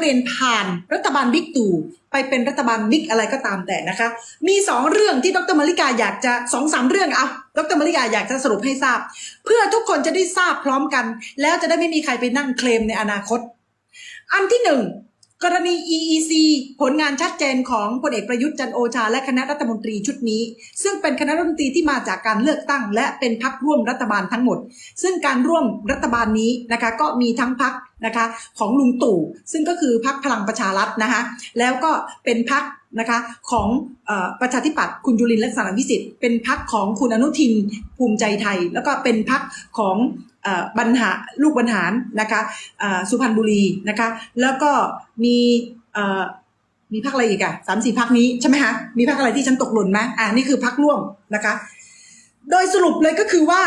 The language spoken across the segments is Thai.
เปลี่ยนผ่านรัฐบาลบิ๊กตู่ไปเป็นรัฐบาลบิ๊กอะไรก็ตามแต่นะคะ มีสองเรื่องที่ดรมาริกาอยากจะสองสามเรื่องเอาดรมาริกาอยากจะสรุปให้ทราบ เพื่อทุกคนจะได้ทราบพร้อมกัน แล้วจะได้ไม่มีใครไปนั่งเคลมในอนาคต อันที่หนึ่ง กรณี EEC ผลงานชัดเจนของพลเอกประยุทธ์จันโอชา และคณะรัฐมนตรีชุดนี้ ซึ่งเป็นคณะรัฐมนตรีที่มาจากการเลือกตั้ง และเป็นพักร่วมรัฐบาลทั้งหมด ซึ่งการร่วมรัฐบาลนี้นะคะก็มีทั้งพักนะคะของลุงตู่ ซึ่งก็คือพักพลังประชารัฐนะคะแล้วก็เป็นพักนะคะของอประชาธิปัตย์คุณจุลินทร์ลักษณะวิสิทธิ์เป็นพักของคุณอนุทินภูมิใจไทย แล้วก็เป็นพักของ บรรหาลูกบรรหารนะคะสุพรรณบุรีนะคะ แล้วก็มีมีพักอะไรอีกอะสามสี่พักนี้ใช่ไหมคะมีพักอะไรที่ฉันตกหล่นไหมอ่านี่คือพักร่วมนะคะ โดยสรุปเลยก็คือว่า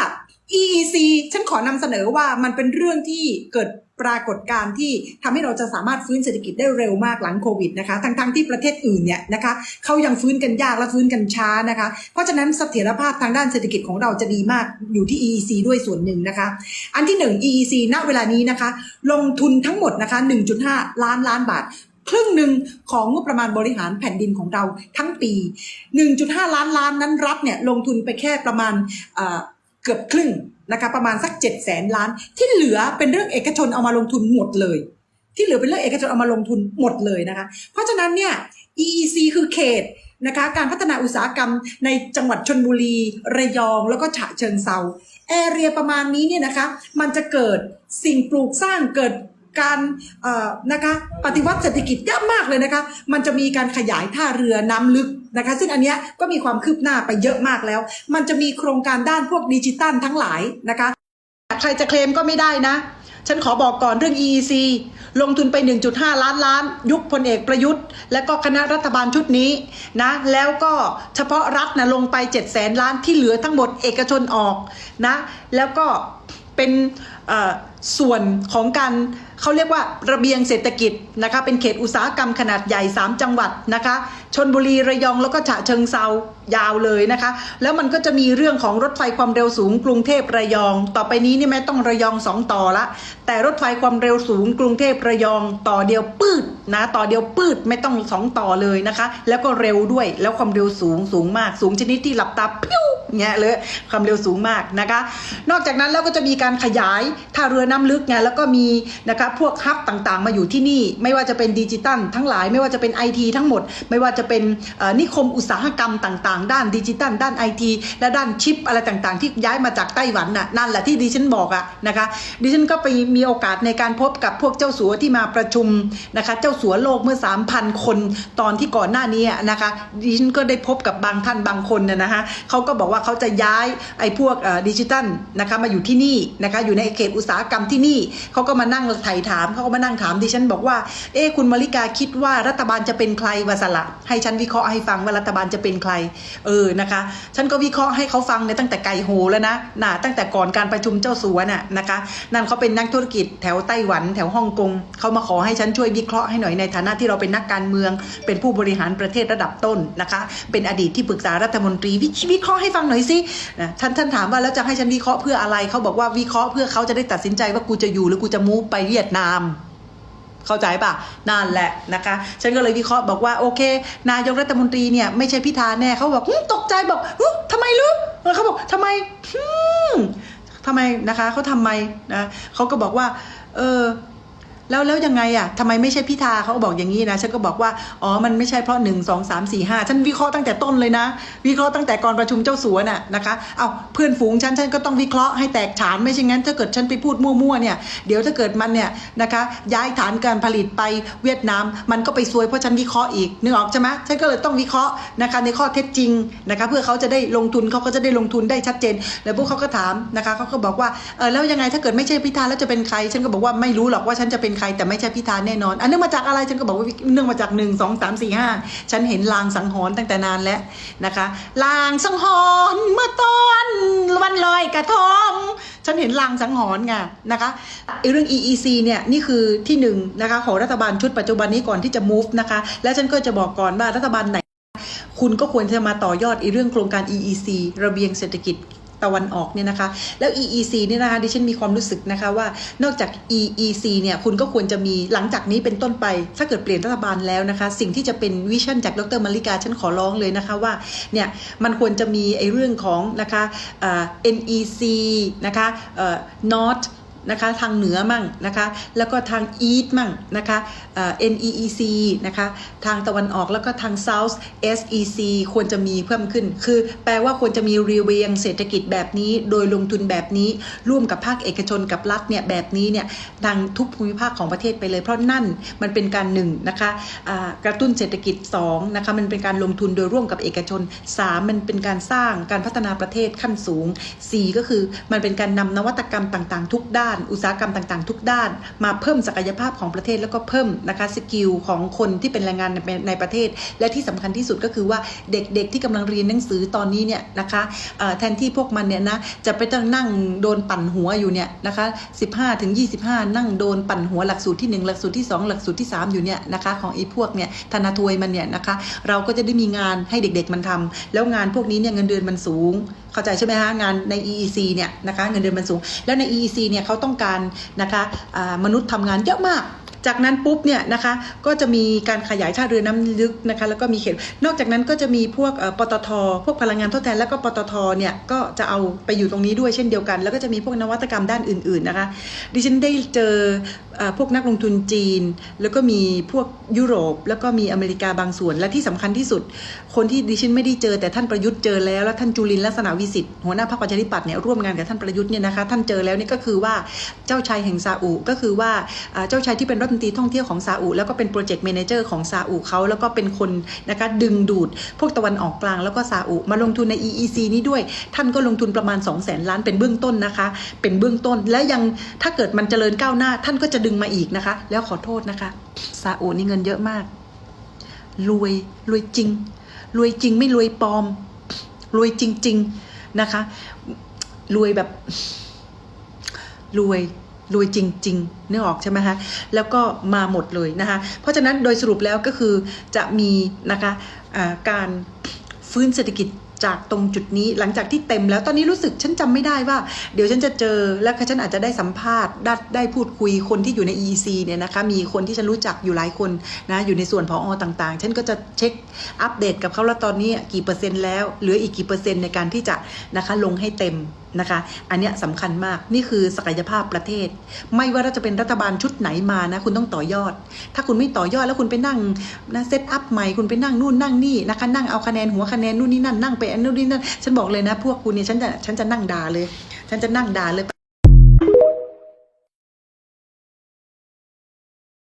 EEC ฉันขอนำเสนอว่ามันเป็นเรื่องที่เกิด ปรากฏการณ์ที่ทำให้เราจะสามารถฟื้นเศรษฐกิจได้เร็วมากหลังโควิดนะคะทั้งๆที่ประเทศอื่นเนี่ยนะคะเขายังฟื้นกันยากและฟื้นกันช้านะคะ เพราะฉะนั้นเสถียรภาพทางด้านเศรษฐกิจของเราจะดีมากอยู่ที่ EEC ด้วยส่วนหนึ่งนะคะ อันที่หนึ่ง EEC ณเวลานี้นะคะ ลงทุนทั้งหมดนะคะ 1.5 ล้านล้านบาทครึ่งหนึ่งของงบประมาณบริหารแผ่นดินของเราทั้งปี 1.5 ล้านล้านนั้นรัฐเนี่ยลงทุนไปแค่ประมาณเกือบครึ่ง นะคะประมาณสัก7 0 0แสนล้าน ที่เหลือเป็นเรื่องเอกชนเอามาลงทุนหมดเลย ที่เหลือเป็นเรื่องเอกชนเอามาลงทุนหมดเลยนะคะ เพราะฉะนั้นเนี่ย EEC คือเขตนะคะการพัฒนาอุตสาหกรรมในจังหวัดชนบุรี ระยอง แล้วก็ฉะเชิงเซาแอเรียประมาณนี้เนี่ยนะคะ มันจะเกิดสิ่งปลูกสร้างเกิด การนะคะปฏิวัติเศรษฐกิจเยอะมากเลยนะคะ มันจะมีการขยายท่าเรือน้ำลึกนะคะ ซึ่งอันนี้ก็มีความคืบหน้าไปเยอะมากแล้ว มันจะมีโครงการด้านพวกดิจิตัลทั้งหลายนะคะใครจะเคลมก็ไม่ได้นะ ฉันขอบอกก่อนเรื่อง EEC ลงทุนไป 1.5 ล้านล้าน ยุคพลเอกประยุทธ์ และก็คณะรัฐบาลชุดนี้นะ แล้วก็เฉพาะรัฐนะลงไป 7 0 0แสนล้านที่เหลือทั้งหมดเอกชนออกนะ แล้วก็เป็น ส่วนของการเขาเรียกว่าระเบียงเศรษฐกิจนะคะเป็นเขตอุตสาหกรรมขนาดใหญ่ 3 จังหวัดนะคะชนบุรีระยองแล้วก็ฉะเชิงเซายาวเลยนะคะ แล้วมันก็จะมีเรื่องของรถไฟความเร็วสูงกรุงเทพระยอง ต่อไปนี้นี่ไม่ต้องระยองสองต่อละ แต่รถไฟความเร็วสูงกรุงเทพระยองต่อเดียวปืดนะต่อเดียวปืดไม่ต้องสองต่อเลยนะคะ แล้วก็เร็วด้วยแล้วความเร็วสูงสูงมากสูงชนิดที่หลับตาปิ้ว เงี้ยเลยความเร็วสูงมากนะคะ นอกจากนั้นแล้วก็จะมีการขยายท่าเรือน้ำลึกไงแล้วก็มีนะคะพวกฮับต่างๆ มาอยู่ที่นี่ ไม่ว่าจะเป็นดิจิตัลทั้งหลายไม่ว่าจะเป็นไอทีทั้งหมด ไม่ว่าจะเป็นนิคมอุตสาหกรรมต่างๆ ด้านดิจิตัลด้านไอทีและด้านชิปอะไรต่างๆ ที่ย้ายมาจากไต้หวันน่ะนั่นแหละที่ดิฉันบอกอะนะคะดิฉันก็ไปมีโอกาสในการพบกับพวกเจ้าสัวที่มาประชุมนะคะเจ้าสัวโลกเมื่อ 3,000 คนตอนที่ก่อนหน้านี้นะคะดิฉันก็ได้พบกับบางท่านบางคนน่ะนะคะเขาก็บอกว่าเขาจะย้ายไอ้พวกดิจิตัลนะคะมาอยู่ที่นี่นะคะอยู่ในเขตอุตสาหกรรมที่นี่เขาก็มานั่งไถ่ถามเขาก็มานั่งถามดิฉันบอกว่าเอ๊คุณมาริกาคิดว่ารัฐบาลจะเป็นใครวาสละให้ฉันวิเคราะห์ให้ฟังว่ารัฐบาลจะเป็นใครเออนะคะ ฉันก็วิเคราะห์ให้เขาฟังในตั้งแต่ไก่โหแล้วนะน่ะตั้งแต่ก่อนการประชุมเจ้าสัวน่ะนะคะนั่นเขาเป็นนักธุรกิจแถวไต้หวันแถวฮ่องกงเขามาขอให้ฉันช่วยวิเคราะห์ให้หน่อยในฐานะที่เราเป็นนักการเมือง เป็นผู้บริหารประเทศระดับต้นนะคะ เป็นอดีตที่ปรึกษารัฐมนตรีวิวิเคราะห์ให้ฟังหน่อยสินะท่านท่านถามว่าแล้วจะให้ฉันวิเคราะห์เพื่ออะไรเขาบอกว่าวิเคราะห์เพื่อเขาจะได้ตัดสินใจว่ากูจะอยู่หรือกูจะมูฟไปเวียดนาม เข้าใจปะนั่นแหละนะคะ ฉันก็เลยวิเคราะห์บอกว่าโอเค นายกรัฐมนตรีเนี่ยไม่ใช่พิธาแน่เขาบอกตกใจบอกทำไมลูกเขาบอกทำไมฮึมทำไมนะคะเขาทำไมนะเขาก็บอกว่า เออ แล้วแล้วยังไงอะทำไมไม่ใช่พิธาเขาบอกอย่างนี้นะฉันก็บอกว่าอ๋อมันไม่ใช่เพราะหนึ่งสองสามสี่ห้าฉันวิเคราะห์ตั้งแต่ต้นเลยนะ วิเคราะห์ตั้งแต่ก่อนประชุมเจ้าสัวน่ะนะคะเอาเพื่อนฝูงฉันฉันก็ต้องวิเคราะห์ให้แตกฉานไม่ใช่งั้น ถ้าเกิดฉันไปพูดมั่วๆเนี่ยเดี๋ยวถ้าเกิดมันเนี่ยนะคะย้ายฐานการผลิตไปเวียดนาม มันก็ไปซวยเพราะฉันวิเคราะห์อีกนึกออกใช่ไหมฉันก็เลยต้องวิเคราะห์นะคะในข้อเท็จจริงนะคะเพื่อเขาจะได้ลงทุนเขาก็จะได้ลงทุนได้ชัดเจน แล้วพวกเขาก็ถามนะคะเขาก็บอกว่าเออแล้วยังไงถ้าเกิดไม่ใช่พิธาแล้วจะเป็นใคร ฉันก็บอกว่าไม่รู้หรอกว่าฉันจะเป็นใครแต่ไม่ใช่พิธาแน่นอน อันเนื่องมาจากอะไรฉันก็บอกว่าเนื่องมาจากหนึ่งสองสามสี่ห้าฉันเห็นลางสังหรณ์ตั้งแต่นานแล้วนะคะลางสังหรณ์เมื่อตอนวันลอยกระทงฉันเห็นลางสังหรณ์ไงนะคะไอ้เรื่อง EEC เนี่ยนี่คือที่หนึ่งนะคะของรัฐบาลชุดปัจจุบันนี้ก่อนที่จะ move นะคะแล้วฉันก็จะบอกก่อนว่ารัฐบาลไหน คุณก็ควรจะมาต่อยอดไอ้เรื่องโครงการ EEC ระเบียงเศรษฐกิจ ตะวันออกเนี่ยนะคะ แล้ว EEC เนี่ยนะคะดิฉันมีความรู้สึกนะคะว่านอกจาก EEC เนี่ยคุณก็ควรจะมีหลังจากนี้เป็นต้นไป ถ้าเกิดเปลี่ยนรัฐบาลแล้วนะคะ สิ่งที่จะเป็นวิชั่นจากดรมาริกาฉันขอร้องเลยนะคะว่าเนี่ยมันควรจะมีไอ้เรื่องของนะคะ NEC นะคะ North นะคะทางเหนือมั่งนะคะแล้วก็ทาง East มั่งนะคะเอ่อ NEEC นะคะทางตะวันออกแล้วก็ทาง South SEC ควรจะมีเพิ่มขึ้น คือแปลว่าควรจะมีรีเวียงเศรษฐกิจแบบนี้ โดยลงทุนแบบนี้ ร่วมกับภาคเอกชนกับรัฐเนี่ยแบบนี้เนี่ยทางทุกภูมิภาคของประเทศไปเลย เพราะนั่นมันเป็นการหนึ่งนะคะอ่ากระตุ้นเศรษฐกิจ2นะคะมันเป็นการลงทุนโดยร่วมกับเอกชน 3 มันเป็นการสร้างการพัฒนาประเทศขั้นสูง 4 ก็คือมันเป็นการนำนวัตกรรมต่างๆ ทุกด้านอุตสาหกรรมต่างๆ ทุกด้าน มาเพิ่มศักยภาพของประเทศแล้วก็เพิ่มนะคะสกิลของคนที่เป็นแรงงานในในประเทศ และที่สำคัญที่สุดก็คือว่าเด็กๆที่กำลังเรียนหนังสือตอนนี้เนี่ยนะคะแทนที่พวกมันเนี่ยนะจะไปต้องนั่งโดนปั่นหัวอยู่เนี่ยนะคะ15ถึง25 นั่งโดนปั่นหัวหลักสูตรที่ 1 หลักสูตรที่ 2 หลักสูตรที่ 3 อยู่เนี่ยนะคะของไอ้พวกเนี่ยธนาทวยมันเนี่ยนะคะเราก็จะได้มีงานให้เด็ก ๆมันทำแล้วงานพวกนี้เนี่ยเงินเดือนมันสูง เข้าใจใช่ไหมฮะงานใน EEC เนี่ยนะคะเงินเดือนมันสูง แล้วใน EEC เนี่ยเขาต้องการนะคะมนุษย์ทำงานเยอะมาก จากนั้นปุ๊บเนี่ยนะคะก็จะมีการขยายท่าเรือน้ำลึกนะคะแล้วก็มีเขตนอกจากนั้นก็จะมีพวกปตท พวกพลังงานทดแทน แล้วก็ปตทเนี่ยก็จะเอาไปอยู่ตรงนี้ด้วยเช่นเดียวกัน แล้วก็จะมีพวกนวัตกรรมด้านอื่นๆนะคะดิฉันได้เจอพวกนักลงทุนจีน แล้วก็มีพวกยุโรป แล้วก็มีอเมริกาบางส่วน และที่สำคัญที่สุด คนที่ดิฉันไม่ได้เจอแต่ท่านประยุทธ์เจอแล้วแล้วท่านจุลินลักษณะวิสิทธิ์หัวหน้าพรรคประชาธิปัตย์เนี่ยร่วมงานกับท่านประยุทธ์เนี่ยนะคะท่านเจอแล้วนี่ก็คือว่าเจ้าชายแห่งซาอุก็คือว่าเจ้าชายที่เป็นรัฐมนตรีท่องเที่ยวของซาอุแล้วก็เป็นโปรเจกต์แมนเจอร์ของซาอุเขาแล้วก็เป็นคนนะคะดึงดูดพวกตะวันออกกลางแล้วก็ซาอุมาลงทุนใน EEC นี้ด้วย ท่านก็ลงทุนประมาณ 2 0 0แสนล้านเป็นเบื้องต้นนะคะ เป็นเบื้องต้นและยังถ้าเกิดมันเจริญก้าวหน้า ท่านก็จะดึงมาอีกนะคะ แล้วขอโทษนะคะซาอุนี่เงินเยอะมาก รวยรวยจริง รวยจริงไม่รวยปลอม รวยจริง ๆนะคะ รวยแบบรวย รวยจริงๆนึกออกใช่ไหมคะแล้วก็มาหมดเลยนะคะเพราะฉะนั้นโดยสรุปแล้วก็คือจะมีนะคะอ่าการฟื้นเศรษฐกิจจากตรงจุดนี้หลังจากที่เต็มแล้วตอนนี้รู้สึกฉันจำไม่ได้ว่า เดี๋ยวฉันจะเจอแล้วฉันอาจจะได้สัมภาษณ์ได้ได้พูดคุยคนที่อยู่ใน EC เนี่ยนะคะมีคนที่ฉันรู้จักอยู่หลายคนนะอยู่ในส่วนพออต่างๆ ฉันก็จะเช็คอัปเดตกับเขาแล้วตอนนี้กี่เปอร์เซ็นต์แล้วเหลืออีกกี่เปอร์เซ็นต์ในการที่จะนะคะลงให้เต็ม นะคะ อันนี้สำคัญมากนี่คือศักยภาพประเทศ ไม่ว่าเราจะเป็นรัฐบาลชุดไหนมานะ คุณต้องต่อยอด ถ้าคุณไม่ต่อยอดแล้วคุณไปนั่งนะเซตอัพใหม่คุณไปนั่งนู่นนั่งนี่นะคะนั่งเอาคะแนนหัวคะแนนนู่นนี่นั่นนั่งไปอันนู่นนี่นั่นฉันบอกเลยนะ พวกคุณเนี่ยฉันจะฉันจะนั่งด่าเลย ฉันจะนั่งด่าเลย